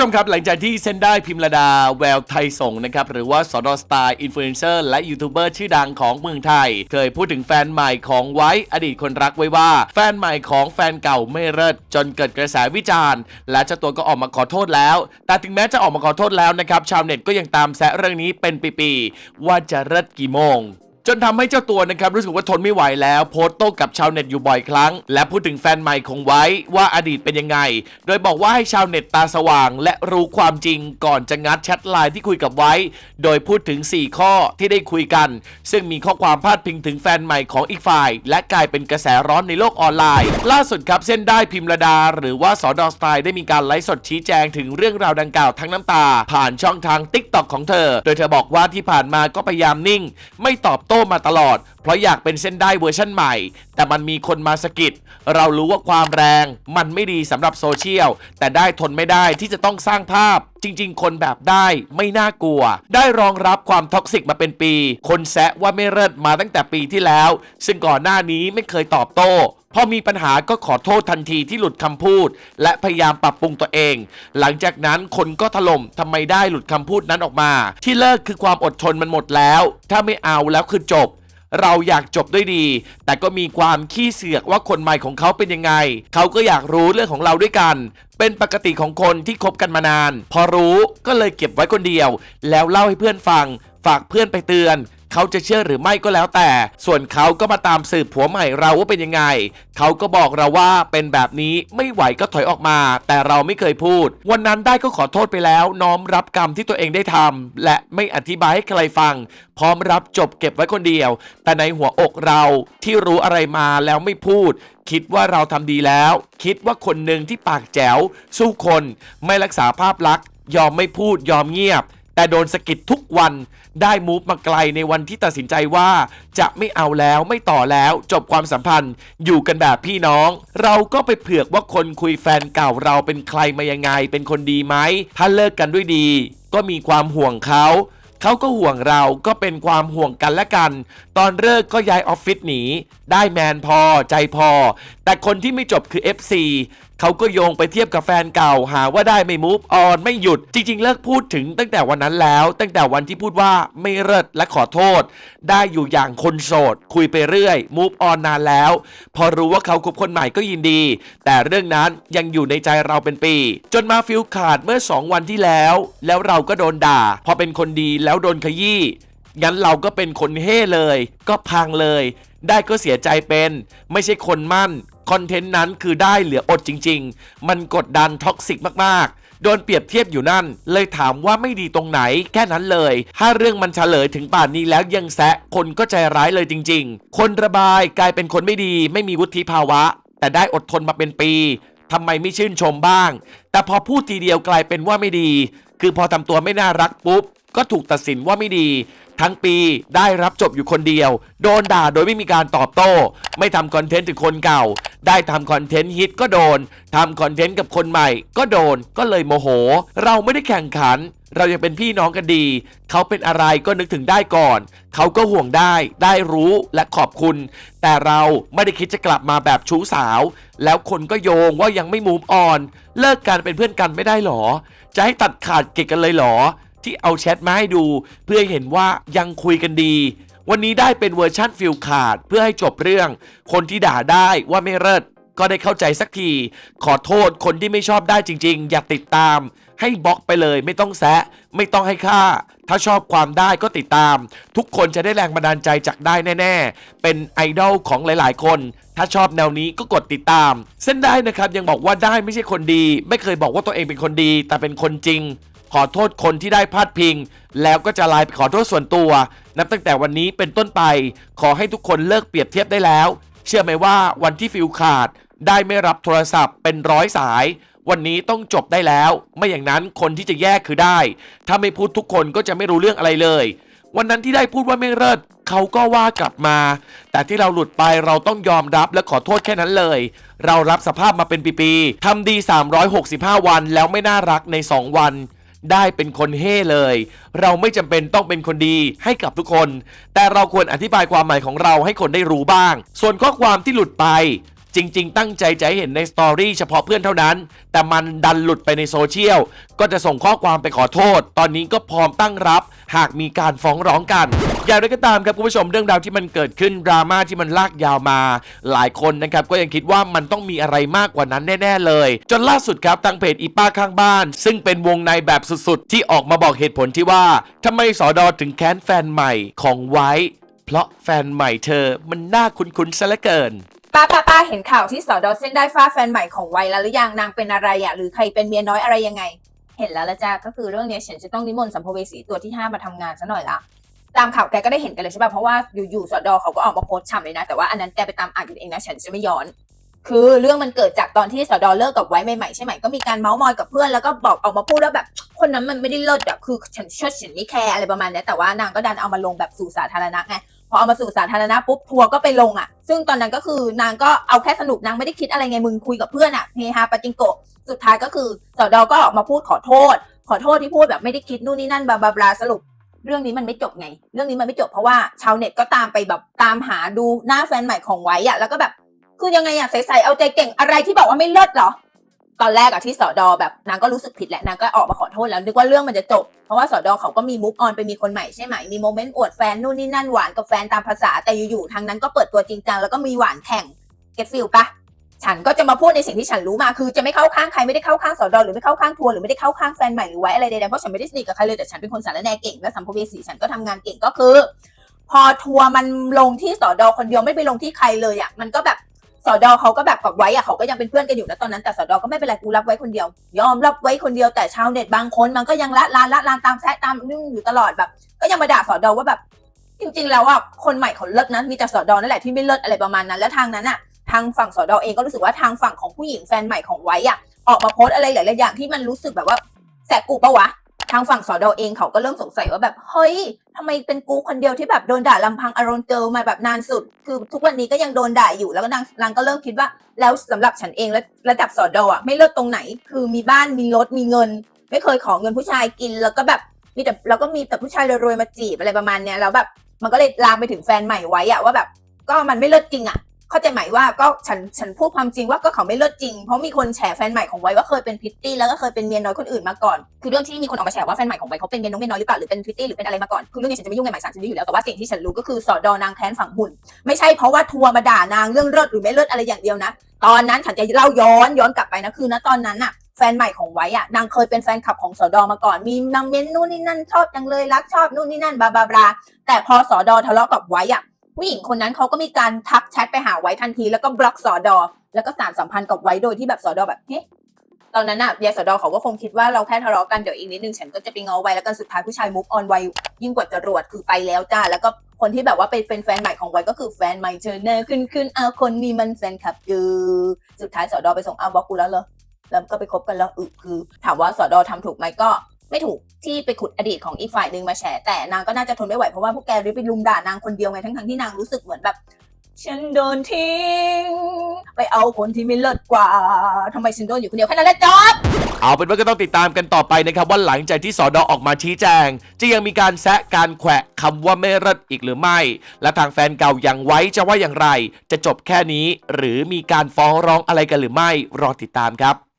ผู้ชมครับ หลังจากที่เซนได้พิมระดาแววไทยส่งนะครับ หรือว่าสอดอสตาร์อินฟลูเอนเซอร์และยูทูบเบอร์ชื่อดังของเมืองไทย เคยพูดถึงแฟนใหม่ของไว้อดีตคนรักไว้ว่า แฟนใหม่ของแฟนเก่าไม่เลิศจนเกิดกระแสวิจารณ์ และเจ้าตัวก็ออกมาขอโทษแล้ว แต่ถึงแม้จะออกมาขอโทษแล้วนะครับ ชาวเน็ตก็ยังตามแซะเรื่องนี้เป็นปีๆว่าจะเลิศกี่โมง จนทำให้เจ้าตัวนะครับรู้สึกว่าทนไม่ไหวแล้วโพสต์โต้กับชาวเน็ตอยู่บ่อยครั้ง และพูดถึงแฟนใหม่ของไว้ว่าอดีตเป็นยังไง โดยบอกว่าให้ชาวเน็ตตาสว่าง และรู้ความจริงก่อนจะงัดแชทไลน์ที่คุยกับไว้ โดยพูดถึง 4 ข้อที่ได้คุยกัน ซึ่งมีข้อความพาดพิงถึงแฟนใหม่ของอีกฝ่าย และกลายเป็นกระแสร้อนในโลกออนไลน์ ล่าสุดครับเส้นได้พิมระดา หรือว่าสอดอสไตล์ได้มีการไลฟ์สดชี้แจงถึงเรื่องราวดังกล่าวทั้งน้ำตา ผ่านช่องทาง t ิ k t o k ของเธอ โดยเธอบอกว่าที่ผ่านมาก็พยายามนิ่ง ไม่ตอบโต้มาตลอด เพราะอยากเป็นเส้นได้เวอร์ชั่นใหม่ แต่มันมีคนมาสะกิดเรารู้ว่าความแรง มันไม่ดีสำหรับโซเชียล แต่ได้ทนไม่ได้ที่จะต้องสร้างภาพ จริง ๆ คนแบบได้ไม่น่ากลัว ได้รองรับความท็อกซิกมาเป็นปี คนแซะว่าไม่เลิศมาตั้งแต่ปีที่แล้ว ซึ่งก่อนหน้านี้ไม่เคยตอบโต้ พอมีปัญหาก็ขอโทษทันทีที่หลุดคำพูด และพยายามปรับปรุงตัวเอง หลังจากนั้นคนก็ถล่มทำไมได้หลุดคำพูดนั้นออกมา ที่เลิกคือความอดทนมันหมดแล้ว ถ้าไม่เอาแล้วคือจบ เราอยากจบด้วยดี แต่ก็มีความขี้เสือกว่าคนใหม่ของเขาเป็นยังไง เขาก็อยากรู้เรื่องของเราด้วยกัน เป็นปกติของคนที่คบกันมานาน พอรู้ก็เลยเก็บไว้คนเดียว แล้วเล่าให้เพื่อนฟัง ฝากเพื่อนไปเตือน เขาจะเชื่อหรือไม่ก็แล้วแต่ ส่วนเขาก็มาตามสืบผัวใหม่เราว่าเป็นยังไง เขาก็บอกเราว่าเป็นแบบนี้ไม่ไหวก็ถอยออกมา แต่เราไม่เคยพูด วันนั้นได้ก็ขอโทษไปแล้ว น้อมรับกรรมที่ตัวเองได้ทำและไม่อธิบายให้ใครฟัง พร้อมรับจบเก็บไว้คนเดียว แต่ในหัวอกเราที่รู้อะไรมาแล้วไม่พูด คิดว่าเราทำดีแล้ว คิดว่าคนหนึ่งที่ปากแจ๋วสู้คน ไม่รักษาภาพลักษณ์ยอมไม่พูดยอมเงียบ แต่โดนสะกิดทุกวันได้มูฟมาไกลในวันที่ตัดสินใจว่า จะไม่เอาแล้วไม่ต่อแล้วจบความสัมพันธ์อยู่กันแบบพี่น้อง เราก็ไปเผือกว่าคนคุยแฟนเก่าเราเป็นใครมายังไง เป็นคนดีไหมถ้าเลิกกันด้วยดี ก็มีความห่วงเขาเขาก็ห่วงเราก็เป็นความห่วงกันและกัน ตอนเลิกก็ย้ายออฟฟิศหนี ได้แมนพอใจพอ แต่คนที่ไม่จบคือ FC เขาก็โยงไปเทียบกับแฟนเก่าหาว่าได้ไม่ move on ไม่หยุด จริง ๆ เลิกพูดถึงตั้งแต่วันนั้นแล้ว ตั้งแต่วันที่พูดว่าไม่เลิศและขอโทษ ได้อยู่อย่างคนโสด คุยไปเรื่อย move on นานแล้ว พอรู้ว่าเขาคบคนใหม่ก็ยินดี แต่เรื่องนั้นยังอยู่ในใจเราเป็นปี จนมาฟิลขาดเมื่อ 2 วันที่แล้ว แล้วเราก็โดนด่า พอเป็นคนดีแล้วโดนขยี้งั้นเราก็เป็นคนเฮ่เลย ก็พังเลย ได้ก็เสียใจเป็น ไม่ใช่คนมั่น คอนเทนต์นั้นคือได้เหลืออดจริง ๆ มันกดดันท็อกซิกมากๆ โดนเปรียบเทียบอยู่นั่น เลยถามว่าไม่ดีตรงไหนแค่นั้นเลย ถ้าเรื่องมันเฉลยถึงป่านนี้แล้วยังแซะคนก็ใจร้ายเลยจริง ๆ คนระบายกลายเป็นคนไม่ดี ไม่มีวุฒิภาวะ แต่ได้อดทนมาเป็นปีทำไมไม่ชื่นชมบ้าง แต่พอพูดทีเดียวกลายเป็นว่าไม่ดี คือพอทำตัวไม่น่ารักปุ๊บ ก็ถูกตัดสินว่าไม่ดี ทั้งปีได้รับจบอยู่คนเดียว โดนด่าโดยไม่มีการตอบโต้ ไม่ทำคอนเทนต์ถึงคนเก่า ได้ทำคอนเทนต์ฮิตก็โดนทำคอนเทนต์กับคนใหม่ ก็โดนก็เลยโมโห เราไม่ได้แข่งขัน เรายังเป็นพี่น้องกันดี เขาเป็นอะไรก็นึกถึงได้ก่อน เขาก็ห่วงได้ ได้รู้และขอบคุณ แต่เราไม่ได้คิดจะกลับมาแบบชู้สาว แล้วคนก็โยงว่ายังไม่มูฟออน เลิกกันเป็นเพื่อนกันไม่ได้หรอ จะให้ตัดขาดเกลกันเลยหรอ ที่เอาแชทมาให้ดูเพื่อให้เห็นว่ายังคุยกันดี วันนี้ได้เป็นเวอร์ชั่นฟิลขาดเพื่อให้จบเรื่อง คนที่ด่าได้ว่าไม่เลิศก็ได้เข้าใจสักที ขอโทษคนที่ไม่ชอบได้จริง ๆ อย่าติดตาม ให้บล็อกไปเลยไม่ต้องแซะ ไม่ต้องให้ค่า ถ้าชอบความได้ก็ติดตาม ทุกคนจะได้แรงบันดาลใจจากได้แน่ ๆ เป็นไอดอลของหลาย ๆ คน ถ้าชอบแนวนี้ก็กดติดตาม เส้นได้นะครับยังบอกว่าได้ไม่ใช่คนดี ไม่เคยบอกว่าตัวเองเป็นคนดี แต่เป็นคนจริง ขอโทษคนที่ได้พลาดพิง แล้วก็จะไลน์ไปขอโทษส่วนตัว นับตั้งแต่วันนี้เป็นต้นไป ขอให้ทุกคนเลิกเปรียบเทียบได้แล้ว เชื่อไหมว่าวันที่ฟิลขาด ได้ไม่รับโทรศัพท์เป็นร้อยสาย วันนี้ต้องจบได้แล้ว ไม่อย่างนั้นคนที่จะแยกคือได้ ถ้าไม่พูดทุกคนก็จะไม่รู้เรื่องอะไรเลย วันนั้นที่ได้พูดว่าไม่เลิศเขาก็ว่ากลับมา แต่ที่เราหลุดไปเราต้องยอมรับและขอโทษแค่นั้นเลย เรารับสภาพมาเป็นปีๆทำดี 365 วันแล้วไม่น่ารักใน 2 วัน ได้เป็นคนเฮ่เลย เราไม่จำเป็นต้องเป็นคนดีให้กับทุกคน แต่เราควรอธิบายความหมายของเราให้คนได้รู้บ้าง ส่วนข้อความที่หลุดไป จริง ๆ ตั้งใจจะให้เห็นในสตอรี่เฉพาะเพื่อนเท่านั้น แต่มันดันหลุดไปในโซเชียล ก็จะส่งข้อความไปขอโทษ ตอนนี้ก็พร้อมตั้งรับ หากมีการฟ้องร้องกัน อย่างไรก็ตามครับคุณผู้ชมเรื่องราวที่มันเกิดขึ้นดราม่าที่มันลากยาวมา หลายคนนะครับก็ยังคิดว่ามันต้องมีอะไรมากกว่านั้นแน่ ๆ เลย จนล่าสุดครับทางเพจอีป้าข้างบ้าน ซึ่งเป็นวงในแบบสุดๆ ที่ออกมาบอกเหตุผลที่ว่าทำไมสอดอถึงแค้นแฟนใหม่ของไว้ เพราะแฟนใหม่เธอมันน่าคุ้นๆซะเหลือเกิน ป้าป้าป้าเห็นข่าวที่สอดอเส้นได้ฟ้าแฟนใหม่ของไวแล้วหรือยังนางเป็นอะไรอะหรือใครเป็นเมียน้อยอะไรยังไง เห็นแล้วละจ้าก็คือเรื่องเนี้ยฉันจะต้องนิมนต์สัมภเวสีตัวที่ห้ามาทำงานซะหน่อยละตามข่าวแกก็ได้เห็นกันเลยใช่ป่ะเพราะว่าอยู่ๆสอดอเขาก็ออกมาโพสต์ฉ่ำเลยนะ แต่ว่าอันนั้นแกไปตามอ่านกันเองนะฉันจะไม่ย้อน คือเรื่องมันเกิดจากตอนที่สอดอเลิกกับไว้ใหม่ๆใช่ไหมก็มีการเมาส์มอยกับเพื่อนแล้วก็บอกออกมาพูดว่าแบบ คนนั้นมันไม่ได้เลิศอะคือฉันเชิดฉันไม่แคร์อะไรประมาณนี้แต่ว่านางก็ดันเอามาลงแบบสู่สาธารณะไง พอเอามาสู่สาธารณะปุ๊บทัวร์ก็ไปลงอะ ซึ่งตอนนั้นก็คือนางก็เอาแค่สนุกนางไม่ได้คิดอะไรไงมึงคุยกับเพื่อนอะเฮฮาปาจิงโกะสุดท้ายก็คือสอดอก็ออกมาพูดขอโทษ ขอโทษที่พูดแบบไม่ได้คิดนู่นนี่นั่นบลาบลาบลาสรุป เรื่องนี้มันไม่จบไง เรื่องนี้มันไม่จบเพราะว่าชาวเน็ตก็ตามไปแบบตามหาดูหน้าแฟนใหม่ของไว้อะแล้วก็แบบคือยังไงอะใส่ๆเอาใจเก่งอะไรที่บอกว่าไม่เลิศเหรอ ตอนแรกอะที่สอดอแบบนางก็รู้สึกผิดแหละนางก็ออกมาขอโทษแล้วนึกว่าเรื่องมันจะจบ เพราะว่าสอดอเขาก็มีมุกออนไปมีคนใหม่ใช่ไหมมีโมเมนต์อวดแฟนนู่นนี่นั่นหวานกับแฟนตามภาษาแต่อยู่ๆทางนั้นก็เปิดตัวจริงจังแล้วก็มีหวานแข่งเก็ตฟิลปะฉันก็จะมาพูดในสิ่งที่ฉันรู้มาคือจะไม่เข้าข้างใครไม่ได้เข้าข้างสอดอหรือไม่เข้าข้างทัวร์หรือไม่ได้เข้าข้างแฟนใหม่หรือไว้อะไรใดๆเพราะฉันไม่ได้สนิทกับใครเลยแต่ฉันเป็นคนสารแนเก่งและสัมภเวสีฉันก็ทำงานเก่งก็คือ พอทัวร์มันลงที่สอดอคนเดียวไม่ไปลงที่ใครเลยอะมันก็แบบ สอดอเขาก็แบบกับไว้อะเขาก็ยังเป็นเพื่อนกันอยู่นะตอนนั้นแต่สอดอก็ไม่เป็นไรกูรับไว้คนเดียว ยอมรับไว้คนเดียวแต่ชาวเน็ตบางคนมันก็ยังละลานละลานตามแซะตามนึ่งอยู่ตลอดแบบ ก็ยังมาด่าสอดอว่าแบบ จริง ๆ แล้วอะคนใหม่เขาเลิศนะมีแต่สอดอนั่นแหละที่ไม่เลิศอะไรประมาณนั้น แล้วทางนั้นอะทางฝั่งสอดอเองก็รู้สึกว่าทางฝั่งของผู้หญิงแฟนใหม่ของไว้อะออกมาโพสต์อะไรหลายๆอย่างที่มันรู้สึกแบบว่าแสบกูปะวะ ทางฝั่งสอดอเองเขาก็เริ่มสงสัยว่าแบบ เฮ้ยทำไมเป็นกูคนเดียวที่แบบโดนด่าลำพังอารอนเกิลมาแบบนานสุด คือทุกวันนี้ก็ยังโดนด่าอยู่แล้วก็นางนางก็เริ่มคิดว่า แล้วสำหรับฉันเองและระดับสอดออะไม่เลิศตรงไหน คือมีบ้านมีรถมีเงิน ไม่เคยขอเงินผู้ชายกิน แล้วก็แบบมีแต่แล้วก็มีแต่ผู้ชายรวยๆมาจีบอะไรประมาณเนี้ยแล้วแบบมันก็เลยลามไปถึงแฟนใหม่ไว้อะว่าแบบ ก็มันไม่เลิศจริงอะ เข้าใจไหมว่าก็ฉันฉันพูดความจริงว่าก็เขาไม่เลิศจริง เพราะมีคนแฉแฟนใหม่ของไว้ว่าเคยเป็นพิตตี้แล้วก็เคยเป็นเมียน้อยคนอื่นมาก่อน คือเรื่องที่มีคนออกมาแฉว่าแฟนใหม่ของไว้เขาเป็นเมียน้อยเมียน้อยหรือเปล่าหรือเป็นพิตตี้หรือเป็นอะไรมาก่อนคือเรื่องนี้ฉันจะไม่ยุ่งในหมายสารฉันรู้อยู่แล้วแต่ว่าสิ่งที่ฉันรู้ก็คือสอดอนางแค้นฝังหุ่น ไม่ใช่เพราะว่าทัวร์มาด่านางเรื่องเลิศหรือไม่เลิศอะไรอย่างเดียวนะ ตอนนั้นฉันจะเล่าย้อนย้อนกลับไปนะคือนะตอนนั้นอะแฟนใหม่ของไว้อะนางเคยเป็นแฟนคลับของสอดอมาก่อน มีนางเม้นนู่นนี่นั่นชอบจังเลยรักชอบนู่นนี่นั่นบาบลาบลาแต่พอสอดอทะเลาะกับไว้อะ ผู้หญิงคนนั้นเขาก็มีการทักแชทไปหาไว้ทันที แล้วก็บล็อกสอดอ แล้วก็สานสัมพันธ์กับไว้โดยที่แบบสอดอแบบเฮ้ตอนนั้นอะยายสอดอเขาก็คงคิดว่าเราแค่ทะเลาะกันเดี๋ยวอีกนิดนึงฉันก็จะไปง้อไว้แล้วกันสุดท้ายผู้ชายมุกออนไวยิ่งกว่าจรวดคือไปแล้วจ้าแล้วก็คนที่แบบว่าเป็นเป็นแฟนใหม่ของไว้ก็คือแฟนใหม่เธอเนอขึ้นขึ้นเอาคนนี้มันแฟนคลับกูสุดท้ายสอดอไปส่งเอาบล็อกกูแล้วเหรอแล้วก็ไปคบกันแล้วอึคือ ถามว่าสอดอทำถูกไหมก็ ไม่ถูกที่ไปขุดอดีตของอีกฝ่ายหนึ่งมาแฉแต่นางก็น่าจะทนไม่ไหวเพราะว่าพวกแกรีบไปลุมด่านางคนเดียวไงทั้งทั้งที่นางรู้สึกเหมือนแบบ ฉันโดนทิ้ง ไปเอาคนที่ไม่เลิศกว่าทำไมฉันโดนอยู่คนเดียวแค่นั้นแหละจอบเอาเป็นว่าก็ต้องติดตามกันต่อไปนะครับว่าหลังจากที่สอดอออกมาชี้แจง จะยังมีการแซะการแขวะคำว่าไม่เลิศอีกหรือไม่ และทางแฟนเก่ายังไว้จะว่าอย่างไร จะจบแค่นี้ หรือมีการฟ้องร้องอะไรกันหรือไม่รอติดตามครับ